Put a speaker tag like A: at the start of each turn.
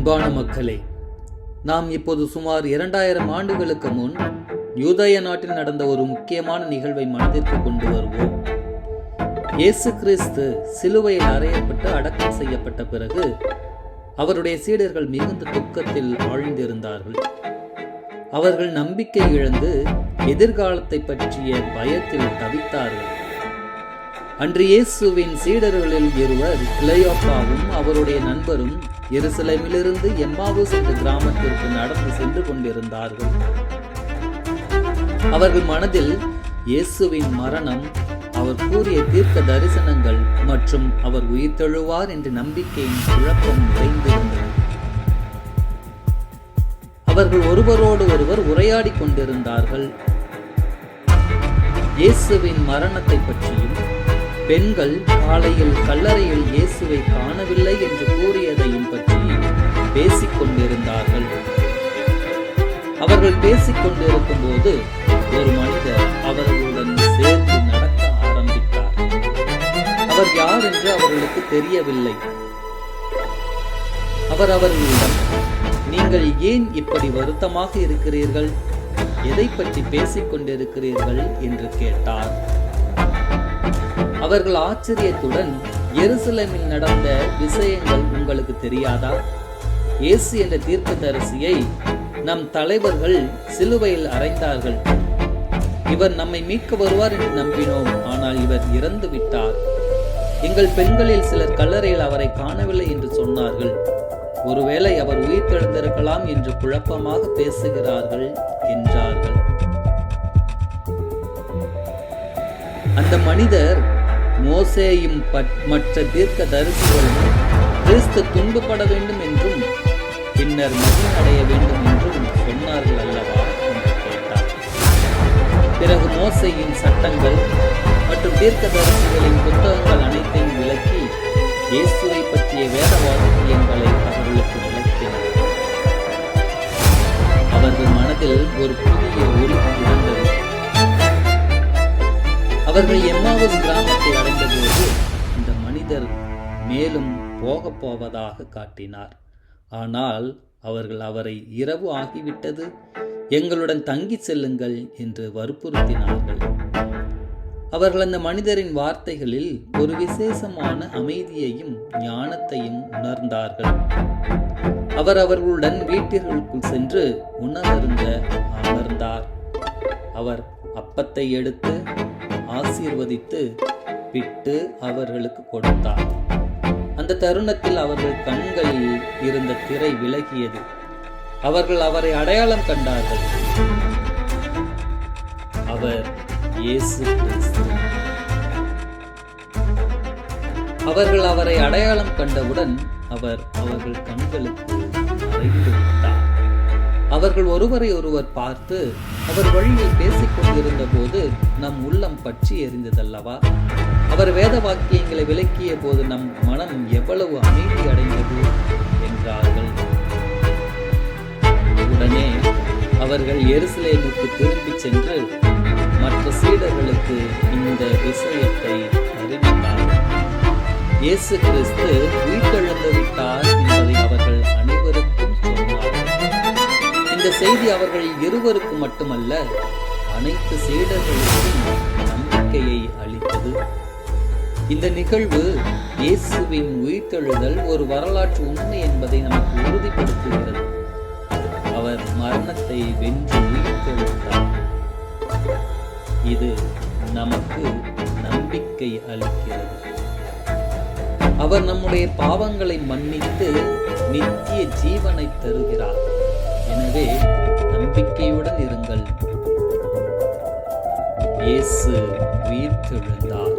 A: அன்பான மக்களே நாம் இப்போது சுமார் இரண்டாயிரம் ஆண்டுகளுக்கு முன் யூதய நாட்டில் நடந்த ஒரு முக்கியமான நிகழ்வை மனதிற்கு கொண்டு வருவோம். இயேசு கிறிஸ்து சிலுவையில் அறையப்பட்டு அடக்கம் செய்யப்பட்ட பிறகு அவருடைய சீடர்கள் மிகுந்த துக்கத்தில் ஆழ்ந்திருந்தார்கள். அவர்கள் நம்பிக்கை இழந்து எதிர்காலத்தை பற்றிய பயத்தில் தவித்தார்கள். அன்று இயேசுவின் சீடர்களில் இருவர் கிளையோப்பாவும் அவருடைய நண்பரும் எருசலேமிலிருந்து எம்மாவூஸ் என்ற கிராமத்திற்கு நடந்து சென்று கொண்டிருந்தார்கள். அவர்கள் மனதில் இயேசுவின் மரணம் அவர் கூறிய தீர்க்க தரிசனங்கள் மற்றும் அவர் உயிர்த்தெழுவார் என்ற நம்பிக்கையின் குழப்பம் நிறைந்திருந்தது. அவர்கள் ஒருவரோடு ஒருவர் உரையாடிக் கொண்டிருந்தார்கள். இயேசுவின் மரணத்தை பற்றியும் பெண்கள் காலையில் கல்லறையில் இயேசுவை காணவில்லை என்று கூறியதையும் பற்றி பேசிக் கொண்டிருந்தார்கள் அவர்கள் பேசிக் கொண்டிருக்கும் போது ஒரு மனிதர் அவர்களுடன் சேர்ந்து நடக்க ஆரம்பித்தார். அவர் யார் என்று அவர்களுக்கு தெரியவில்லை. அவர் அவர்களிடம் நீங்கள் ஏன் இப்படி வருத்தமாக இருக்கிறீர்கள்? எதை பற்றி பேசிக் கொண்டிருக்கிறீர்கள் என்று கேட்டார். அவர்கள் ஆச்சரியத்துடன் எருசலேமில் நடந்த விஷயங்கள் உங்களுக்கு தெரியாதா? இயேசு என்ற தீர்க்கதரிசியை நம் தலைவர்கள் சிலுவையில் அறைந்தார்கள். இவர் நம்மை மீட்க வருவார் என்று நம்பினோம் ஆனால் இவர் இறந்து விட்டார். எங்கள் பெண்களில் சிலர் கல்லறையில் அவரை காணவில்லை என்று சொன்னார்கள். ஒருவேளை அவர் உயிர் தெழுந்திருக்கலாம் என்று குழப்பமாக பேசுகிறார்கள் என்றார்கள். அந்த மனிதர் மோசேயும் மற்ற தீர்க்க தரிசிகளும் கிறிஸ்து துன்பப்பட வேண்டும் என்றும் பின்னர் மகிழ்நடைய வேண்டும் என்றும் சொன்னார்கள் அல்லவா என்று கேட்டார். பிறகு மோசையின் சட்டங்கள் மற்றும் தீர்க்க தரிசிகளின் புத்தகங்கள் அனைத்தையும் விளக்கி இயேசுவை பற்றிய வேத வாக்கியங்களை அவர்களுக்கு விளக்கினார். அவர்கள் மனதில் ஒரு புதிய ஒளி இருந்தது. அவர்கள் எம்மாவது கிராமத்தை அடைந்தபோது மனிதர் மேலும் போகப் போவதாக காட்டினார். ஆனால் அவர்கள் அவரை இரவு ஆகிவிட்டது எங்களுடன் தங்கி செல்லுங்கள் என்று வற்புறுத்தினார்கள். அவர்கள் அந்த மனிதரின் வார்த்தைகளில் ஒரு விசேஷமான அமைதியையும் ஞானத்தையும் உணர்ந்தார்கள். அவர் அவர்களுடன் வீட்டிற்குள் சென்று உணவருந்த அமர்ந்தார். அவர் அப்பத்தை எடுத்து ஆசீர்வதித்து ஒப்பிட்டு அவர்களுக்கு கொடுத்தார். அந்த தருணத்தில் அவர்கள் கண்களில் இருந்த திரை விலகியது. அவர்கள் அவரை அடையாளம் கண்டார்கள். அவர் இயேசு கிறிஸ்து. அவர்கள் அவரை அடையாளம் கண்டவுடன் அவர் அவர்கள் கண்களுக்கு மறைந்து விட்டார். அவர்கள் ஒருவரை ஒருவர் பார்த்து அவர் வழியில் பேசிக் கொண்டிருந்த போது நம் உள்ளம் பற்றி எரிந்ததல்லவா? அவர் வேத வாக்கியங்களை விளக்கிய போது நம் மனம் எவ்வளவு அமைதி அடைந்தது என்றார்கள். உடனே அவர்கள் எருசலேமுக்கு திரும்பிச் சென்று மற்ற சீடர்களுக்கு இந்த விஷயத்தை அறிவித்தார். இயேசு கிறிஸ்து உயிர்த்தெழுந்து விட்டார் என்பதை அவர்கள் அனைவருக்கும் சொன்னார். இந்த செய்தி அவர்கள் இருவருக்கு மட்டுமல்ல அனைத்து சீடர்களுக்கும் நம்பிக்கையை அளித்தது. இந்த நிகழ்வு இயேசுவின் உயிர்த்தெழுதல் ஒரு வரலாற்று உண்மை என்பதை நமக்கு உறுதிப்படுத்துகிறது. அவர் மரணத்தை வென்று உயிர்த்தெழுந்தார். இது நமக்கு நம்பிக்கை அளிக்கிறது. அவர் நம்முடைய பாவங்களை மன்னித்து நித்திய ஜீவனை தருகிறார். எனவே நம்பிக்கையுடன் இருங்கள். இயேசு உயிர்த்தெழுந்தார்.